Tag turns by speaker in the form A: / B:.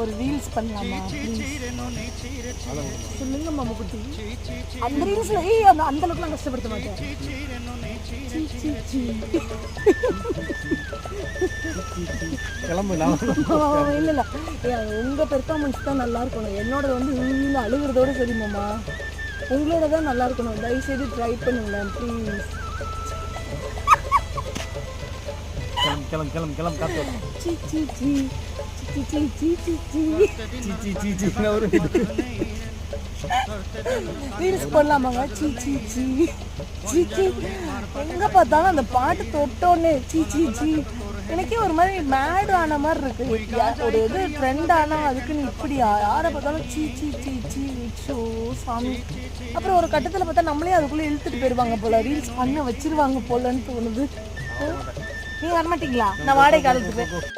A: ஒரு ரீல்ஸ் பண்ணலாமா? சொல்லுங்க மாமா குட்டி அந்த ரீல்ஸ்ல ஏய் அந்த அந்த அளவுக்குலாம் கஷ்டப்படுத்த மாட்டேன்.
B: கிளம்பு நான்
A: இல்ல இல்ல. உங்க பெர்ஃபார்மன்ஸ் தான் நல்லா இருக்கணும் என்னோட வந்து உள்ள அழுகுறதோட சரி மாமா உங்களோட தான் நல்லா இருக்கணும் தயவு செய்து ட்ரை பண்ணுங்களேன் ப்ளீஸ்
B: கிளம்பு கிளம்பு கிளம்பு காத்து
A: ரீல்ஸ் பண்ணலாமாங்க சீ சீ சீ சீ சீ எங்கே பார்த்தாலும் அந்த பாட்டு தொட்டோன்னு சீ சீ சீ எனக்கே ஒரு மாதிரி மேட் ஆன மாதிரி இருக்கு ஒரு இது ட்ரெண்ட் அதுக்குன்னு இப்படி யாரை பார்த்தாலும் சீ சீ சீ சீ ஷோ சாமி அப்புறம் ஒரு கட்டத்தில் பார்த்தா நம்மளே அதுக்குள்ளே இழுத்துட்டு போயிடுவாங்க போல ரீல்ஸ் பண்ண வச்சிருவாங்க போலன்னு தோணுது நீங்க வரமாட்டீங்களா நான் வாடகை காலத்துக்கு